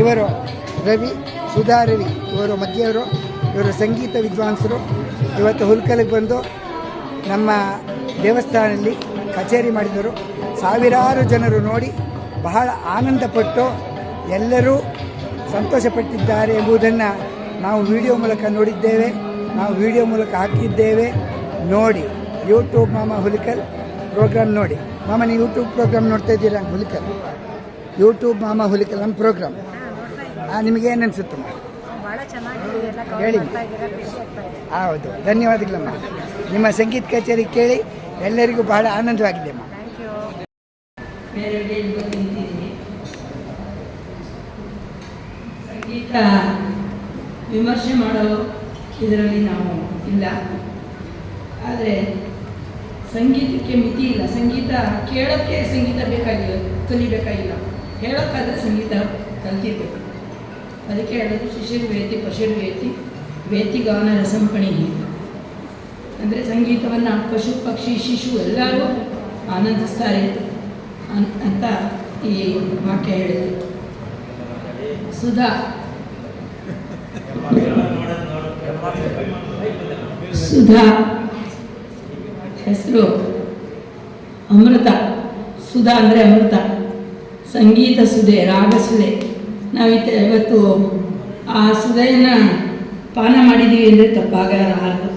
ಇವರು ರವಿ, ಸುಧಾ ರವಿ, ಇವರು ಮಧ್ಯವರು, ಇವರು ಸಂಗೀತ ವಿದ್ವಾಂಸರು. ಇವತ್ತು ಹುಲ್ಕಲಿಗೆ ಬಂದು ನಮ್ಮ ದೇವಸ್ಥಾನದಲ್ಲಿ ಕಚೇರಿ ಮಾಡಿದರು. ಸಾವಿರಾರು ಜನರು ನೋಡಿ ಬಹಳ ಆನಂದಪಟ್ಟು ಎಲ್ಲರೂ ಸಂತೋಷಪಟ್ಟಿದ್ದಾರೆ ಎಂಬುದನ್ನು ನಾವು ವಿಡಿಯೋ ಮೂಲಕ ನೋಡಿದ್ದೇವೆ. ನಾವು ವಿಡಿಯೋ ಮೂಲಕ ಹಾಕಿದ್ದೇವೆ. ನೋಡಿ ಯೂಟ್ಯೂಬ್ ಮಾಮ ಹುಲಿಕಲ್ ಪ್ರೋಗ್ರಾಮ್ ನೋಡಿ. ಮಾಮ, ನೀವು ಯೂಟ್ಯೂಬ್ ಪ್ರೋಗ್ರಾಮ್ ನೋಡ್ತಾ ಇದ್ದೀರಾ? ಹುಲಿಕಲ್. ಯೂಟ್ಯೂಬ್ ಮಾಮ ಹುಲಿಕಲ್, ನಮ್ಮ ಪ್ರೋಗ್ರಾಮ್ ನಿಮಗೆ ಏನು ಅನಿಸುತ್ತಮ್ಮ ಬಹಳ ಚೆನ್ನಾಗಿ ಎಲ್ಲ ಕವರ್ ಹೇಳಿ. ಮಾಡ್ತಾ ಇದ್ದೀರಾ ಖುಷಿ ಆಗ್ತಾ ಇದೆ. ಹೌದು ಧನ್ಯವಾದಗಳಮ್ಮ ನಿಮ್ಮ ಸಂಗೀತ ಕಚೇರಿ ಕೇಳಿ ಎಲ್ಲರಿಗೂ ಬಹಳ ಆನಂದವಾಗಿದೆ ಅಮ್ಮ ಥ್ಯಾಂಕ್ ಯು ನಿಂತಿದ್ದೀನಿ ಸಂಗೀತ ವಿಮರ್ಶೆ ಮಾಡೋ ಇದರಲ್ಲಿ ನಾವು ಇಲ್ಲ. ಆದರೆ ಸಂಗೀತಕ್ಕೆ ಮಿತಿ ಇಲ್ಲ. ಸಂಗೀತ ಕೇಳೋಕ್ಕೆ ಸಂಗೀತ ಬೇಕಾಗಿಲ್ಲ ಕಲಿಬೇಕಾಗಿಲ್ಲ. ಹೇಳೋಕ್ಕಾದ್ರೆ ಸಂಗೀತ ಕಲ್ತಿರ್ಬೇಕು. ಅದಕ್ಕೆ ಹೇಳೋದು ಶಿಶಿರ್ ವೇತಿ ಪಶುರ್ ವೇತಿ ವೇತಿಗಾನ ರಸಂಪಣಿ ಅಂದರೆ ಸಂಗೀತವನ್ನು ಪಶು, ಪಕ್ಷಿ, ಶಿಶು ಎಲ್ಲರೂ ಆನಂದಿಸ್ತಾರೆ ಅಂತ ಈ ವಾಕ್ಯ ಹೇಳಿದೆ. ಸುಧಾ. ಸುಧಾ. ಹೆಸರು ಅಮೃತ. ಸುಧಾ ಅಂದರೆ ಅಮೃತ. ಸಂಗೀತ ಸುಧೆ ರಾಗ ಸುಧೆ ನಾವಿತ್ತು ಇವತ್ತು ಆ ಸುಧೆಯನ್ನು ಪಾನ ಮಾಡಿದ್ದೀವಿ ಅಂದರೆ ತಪ್ಪಾಗಲಾರದು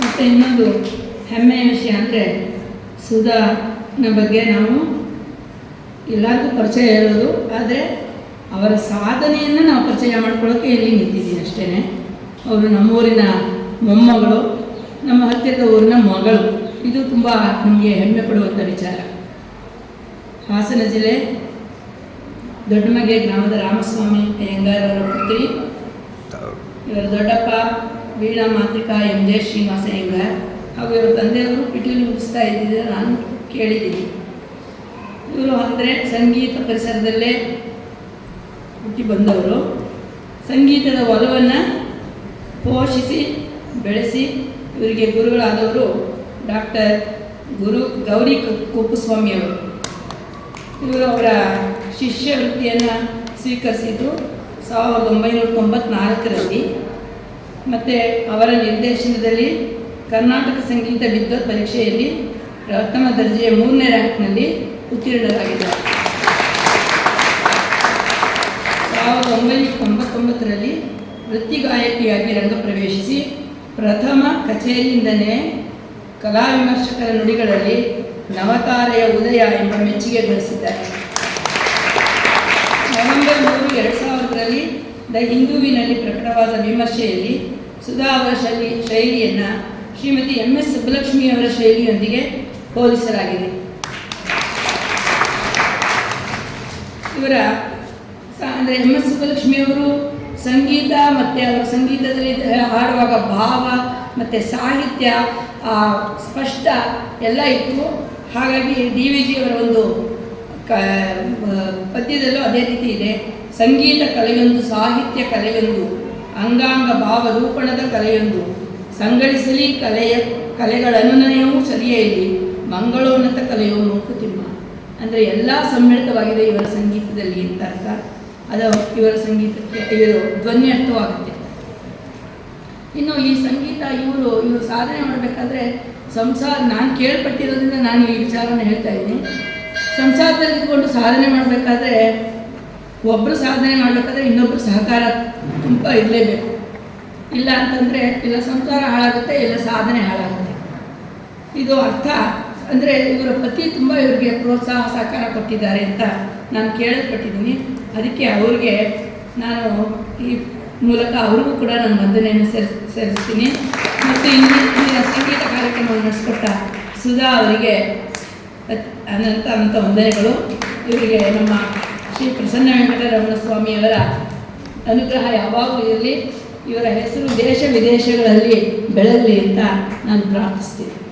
ಮತ್ತು ಇನ್ನೊಂದು ಹೆಮ್ಮೆಯ ವಿಷಯ ಅಂದರೆ ಸುಧಾನ ಬಗ್ಗೆ ನಾವು ಎಲ್ಲರಿಗೂ ಪರಿಚಯ ಇರೋದು, ಆದರೆ ಅವರ ಸಾಧನೆಯನ್ನು ನಾವು ಪರಿಚಯ ಮಾಡ್ಕೊಳ್ಳೋಕ್ಕೆ ಇಲ್ಲಿ ನಿಂತಿದ್ದೀನಿ ಅಷ್ಟೇ ಅವರು ನಮ್ಮೂರಿನ ಮೊಮ್ಮಗಳು, ನಮ್ಮ ಹತ್ತಿರದ ಊರಿನ ಮಗಳು. ಇದು ತುಂಬ ನಮಗೆ ಹೆಮ್ಮೆ ಪಡುವಂಥ ವಿಚಾರ. ಹಾಸನ ಜಿಲ್ಲೆ ದೊಡ್ಡಮಗೆ ಗ್ರಾಮದ ರಾಮಸ್ವಾಮಿ ಅಯ್ಯಂಗಾರ್ ಅವರ ಪುತ್ರಿ. ಇವರ ದೊಡ್ಡಪ್ಪ ವೀಣಾ ಮಾತೃಕಾ ಎಂ ಜೆ ಶ್ರೀನಿವಾಸ ಅಯ್ಯಂಗಾರ್. ಹಾಗೂ ಇವರ ತಂದೆಯವರು ಪಿಟೀಲು ಮುಗಿಸ್ತಾ ಇದ್ದಿದ್ದರೆ ನಾನು ಕೇಳಿದ್ದೀನಿ. ಇವರು ಅಂದರೆ ಸಂಗೀತ ಪರಿಸರದಲ್ಲೇ ಹುಟ್ಟಿ ಬಂದವರು. ಸಂಗೀತದ ಒಲವನ್ನು ಪೋಷಿಸಿ, ಬೆಳೆಸಿ ಇವರಿಗೆ ಗುರುಗಳಾದವರು ಡಾಕ್ಟರ್ ಗುರು ಗೌರಿ ಕುಪ್ಪಸ್ವಾಮಿಯವರು ಇವರು ಅವರ ಶಿಷ್ಯ ವೃತ್ತಿಯನ್ನು ಸ್ವೀಕರಿಸಿದ್ದು ಸಾವಿರದ ಒಂಬೈನೂರ ತೊಂಬತ್ನಾಲ್ಕರಲ್ಲಿ. ಮತ್ತು ಅವರ ನಿರ್ದೇಶನದಲ್ಲಿ ಕರ್ನಾಟಕ ಸಂಗೀತ ವಿದ್ವತ್ ಪರೀಕ್ಷೆಯಲ್ಲಿ ಪ್ರಥಮ ದರ್ಜೆಯ ಮೂರನೇ ರ್ಯಾಂಕ್ನಲ್ಲಿ ಉತ್ತೀರ್ಣರಾಗಿದ್ದಾರೆ. ಸಾವಿರದ ಒಂಬೈನೂರ ತೊಂಬತ್ತೊಂಬತ್ತರಲ್ಲಿ ವೃತ್ತಿ ಗಾಯಕಿಯಾಗಿ ರಂಗ ಪ್ರವೇಶಿಸಿ ಪ್ರಥಮ ಕಚೇರಿಯಿಂದಲೇ ಕಲಾ ವಿಮರ್ಶಕರ ನುಡಿಗಳಲ್ಲಿ ನವತಾರೆಯ ಉದಯ ಎಂಬ ಮೆಚ್ಚುಗೆ ಗಳಿಸಿದ್ದಾರೆ. ನವೆಂಬರ್ ಮೂರು, ಎರಡು ಸಾವಿರದಲ್ಲಿ ದ ಹಿಂದೂವಿನಲ್ಲಿ ಪ್ರಕಟವಾದ ವಿಮರ್ಶೆಯಲ್ಲಿ ಸುಧಾ ಅವರ ಶೈಲಿ, ಶೈಲಿಯನ್ನು ಶ್ರೀಮತಿ ಎಂ ಎಸ್ ಸುಬ್ಬಲಕ್ಷ್ಮಿಯವರ ಶೈಲಿಯೊಂದಿಗೆ ಹೋಲಿಸಲಾಗಿದೆ. ಇವರ ಅಂದ್ರೆ ಎಂ ಎಸ್ ಸುಬ್ಬಲಕ್ಷ್ಮಿ ಅವರು ಸಂಗೀತ ಮತ್ತು ಅವರ ಸಂಗೀತದಲ್ಲಿ ಹಾಡುವಾಗ ಭಾವ ಮತ್ತು ಸಾಹಿತ್ಯ ಸ್ಪಷ್ಟ ಎಲ್ಲ ಇತ್ತು. ಹಾಗಾಗಿ ಡಿ ವಿ ಜಿ ಅವರ ಒಂದು ಕ ಪದ್ಯದಲ್ಲೂ ಅದೇ ರೀತಿ ಇದೆ. ಸಂಗೀತ ಕಲೆಯೊಂದು, ಸಾಹಿತ್ಯ ಕಲೆಯೊಂದು, ಅಂಗಾಂಗ ಭಾವ ರೂಪಣದ ಕಲೆಯೊಂದು ಸಂಗಳಿಸಲಿ ಕಲೆಯ ಕಲೆಗಳ ಅನುನಯವೂ ಸರಿಯೇ ಇಲ್ಲಿ ಮಂಗಳೋನ್ನತ ಕಲೆಯೋ ನೋಕುತಿಮ್ಮ ಅಂದರೆ ಎಲ್ಲ ಸಮ್ಮಿಳಿತವಾಗಿದೆ ಇವರ ಸಂಗೀತದಲ್ಲಿ ಅಂತ ಅರ್ಥ. ಅದು ಇವರ ಸಂಗೀತಕ್ಕೆ, ಇವರು ಧ್ವನಿ ಅರ್ಥವಾಗುತ್ತೆ. ಇನ್ನು ಈ ಸಂಗೀತ ಇವರು ಇವರು ಸಾಧನೆ ಮಾಡಬೇಕಾದ್ರೆ ಸಂಸಾರ ನಾನು ಕೇಳ್ಪಟ್ಟಿರೋದ್ರಿಂದ ನಾನು ಈ ವಿಚಾರನ ಹೇಳ್ತಾ ಇದ್ದೀನಿ. ಸಂಸಾರದಲ್ಲಿ ಇದ್ಕೊಂಡು ಸಾಧನೆ ಮಾಡಬೇಕಾದ್ರೆ ಒಬ್ಬರು ಸಾಧನೆ ಮಾಡಬೇಕಾದ್ರೆ ಇನ್ನೊಬ್ಬರು ಸಹಕಾರ ತುಂಬ ಇರಲೇಬೇಕು. ಇಲ್ಲ ಅಂತಂದರೆ ಇಲ್ಲ ಸಂಸಾರ ಹಾಳಾಗುತ್ತೆ ಇಲ್ಲ ಸಾಧನೆ ಹಾಳಾಗುತ್ತೆ. ಇದು ಅರ್ಥ. ಅಂದರೆ ಇವರ ಪತಿ ತುಂಬ ಇವರಿಗೆ ಪ್ರೋತ್ಸಾಹ, ಸಹಕಾರ ಕೊಟ್ಟಿದ್ದಾರೆ ಅಂತ ನಾನು ಕೇಳಲ್ಪಟ್ಟಿದ್ದೀನಿ ಅದಕ್ಕೆ ಅವ್ರಿಗೆ ನಾನು ಈ ಮೂಲಕ ಅವ್ರಿಗೂ ಕೂಡ ನಾನು ವಂದನೆಯನ್ನು ಸೇರ್ ಸೇರಿಸ್ತೀನಿ ಮತ್ತು ಇನ್ನೊಂದು ಸಂಗೀತ ಕಾರ್ಯಕ್ರಮವನ್ನು ನಡೆಸಿಕೊಟ್ಟ ಸುಧಾ ಅವರಿಗೆ, ಅತ್- ಅನಂತ ಅನಂತ ವಂದನೆಗಳು. ಇವರಿಗೆ ನಮ್ಮ ಶ್ರೀ ಪ್ರಸನ್ನ ವೆಂಕಟರಮಣ ಸ್ವಾಮಿಯವರ ಅನುಗ್ರಹ ಯಾವಾಗಲೂ ಇರಲಿ. ಇವರ ಹೆಸರು ದೇಶ ವಿದೇಶಗಳಲ್ಲಿ ಬೆಳಗಲಿ ಅಂತ ನಾನು ಪ್ರಾರ್ಥಿಸ್ತೀನಿ.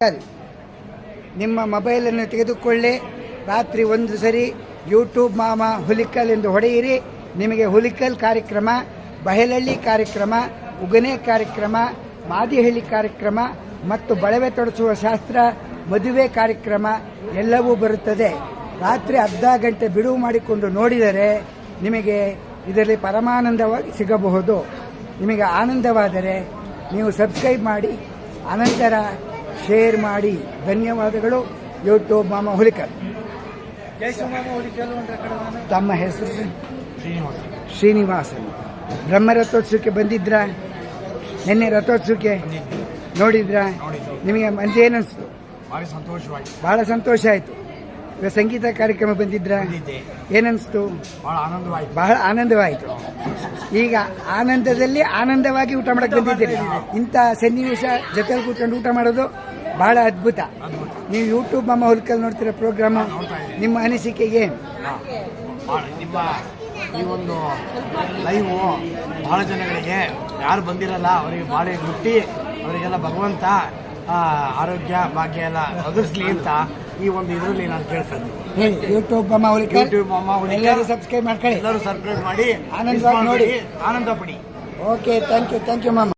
ಸರಿ. ನಿಮ್ಮ ಮೊಬೈಲನ್ನು ತೆಗೆದುಕೊಳ್ಳಿ. ರಾತ್ರಿ ಒಂದು ಸರಿ ಯೂಟ್ಯೂಬ್ ಮಾಮ ಹುಲಿಕಲ್ ಎಂದು ಹೊಡೆಯಿರಿ. ನಿಮಗೆ ಹುಲಿಕಲ್ ಕಾರ್ಯಕ್ರಮ, ಬಹಲಳ್ಳಿ ಕಾರ್ಯಕ್ರಮ, ಉಗನೆ ಕಾರ್ಯಕ್ರಮ, ಮಾದಿಹಳ್ಳಿ ಕಾರ್ಯಕ್ರಮ ಮತ್ತು ಬಳವೆ ತೊಡಸುವ ಶಾಸ್ತ್ರ, ಮದುವೆ ಕಾರ್ಯಕ್ರಮ ಎಲ್ಲವೂ ಬರುತ್ತದೆ. ರಾತ್ರಿ ಅರ್ಧ ಗಂಟೆ ಬಿಡುವು ಮಾಡಿಕೊಂಡು ನೋಡಿದರೆ ನಿಮಗೆ ಇದರಲ್ಲಿ ಪರಮಾನಂದವಾಗಿ ಸಿಗಬಹುದು. ನಿಮಗೆ ಆನಂದವಾದರೆ ನೀವು ಸಬ್ಸ್ಕ್ರೈಬ್ ಮಾಡಿ. ಅನಂತರ ಶೇರ್ ಮಾಡಿ. ಧನ್ಯವಾದಗಳು. ಯೂಟ್ಯೂಬ್ ಮಾಮ ಹುಲಿಕರ್. ತಮ್ಮ ಹೆಸರು ಶ್ರೀನಿವಾಸನ್ ಬ್ರಹ್ಮ ರಥೋತ್ಸವಕ್ಕೆ ಬಂದಿದ್ರ? ನಿನ್ನೆ ರಥೋತ್ಸವಕ್ಕೆ? ನೋಡಿದ್ರ? ನಿಮಗೆ ಮನಸ್ಸು ಏನನ್ಸ್ತು? ಭಾರಿ ಸಂತೋಷವಾಯ್ತು. ಬಹಳ ಸಂತೋಷ ಆಯಿತು. ಈಗ ಸಂಗೀತ ಕಾರ್ಯಕ್ರಮ ಬಂದಿದ್ರ? ಏನನ್ನಿಸ್ತು ಏನನ್ಸ್ತು? ಬಹಳ ಆನಂದವಾಯ್ತು. ಬಹಳ ಆನಂದವಾಯಿತು. ಈಗ ಆನಂದದಲ್ಲಿ ಆನಂದವಾಗಿ ಊಟ ಮಾಡಕ್ಕೆ ಬಂದಿದ್ದೀರಿ. ಇಂಥ ಸನ್ನಿವೇಶ ಜೊತೆಲಿ ಕೂತ್ಕೊಂಡು ಊಟ ಮಾಡೋದು ಬಹಳ ಅದ್ಭುತ. ನೀವು ಯೂಟ್ಯೂಬ್ ಮಮ್ಮ ಹುಲ್ಕಲ್ ನೋಡ್ತಿರೋ ಪ್ರೋಗ್ರಾಮ್ ನಿಮ್ಮ ಅನಿಸಿಕೆ ಏನು ಬಹಳ ನಿಮ್ಮ ಈ ಒಂದು ಲೈವು ಬಹಳ ಜನಗಳಿಗೆ ಯಾರು ಬಂದಿರಲ್ಲ ಅವರಿಗೆ ಬಾಳೆ ಮುಟ್ಟಿ ಅವರಿಗೆಲ್ಲ ಭಗವಂತ ಆರೋಗ್ಯ ಭಾಗ್ಯ ಎಲ್ಲ ಒದಗಿಸ್ಲಿ ಅಂತ ಈ ಒಂದು ಇದರಲ್ಲಿ ನಾನು ಕೇಳ್ತೀನಿ ಯೂಟ್ಯೂಬ್ ಅಮ್ಮ ಯೂಟ್ಯೂಬ್ ಅಮ್ಮ ಎಲ್ಲರೂ ಸಬ್ಸ್ಕ್ರೈಬ್ ಮಾಡ್ಕೊಳ್ಳಿ. ಎಲ್ಲರೂ ಸಬ್ಸ್ಕ್ರೈಬ್ ಮಾಡಿ ಆನಂದ ನೋಡಿ. ಆನಂದ ಪಡಿ. Okay thank you thank you ಮಮ್ಮ